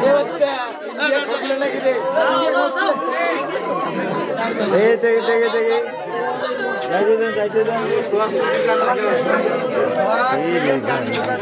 देवस्था এই দেখি দেখি দেখি। যাইতে দেন যাইতে দেন।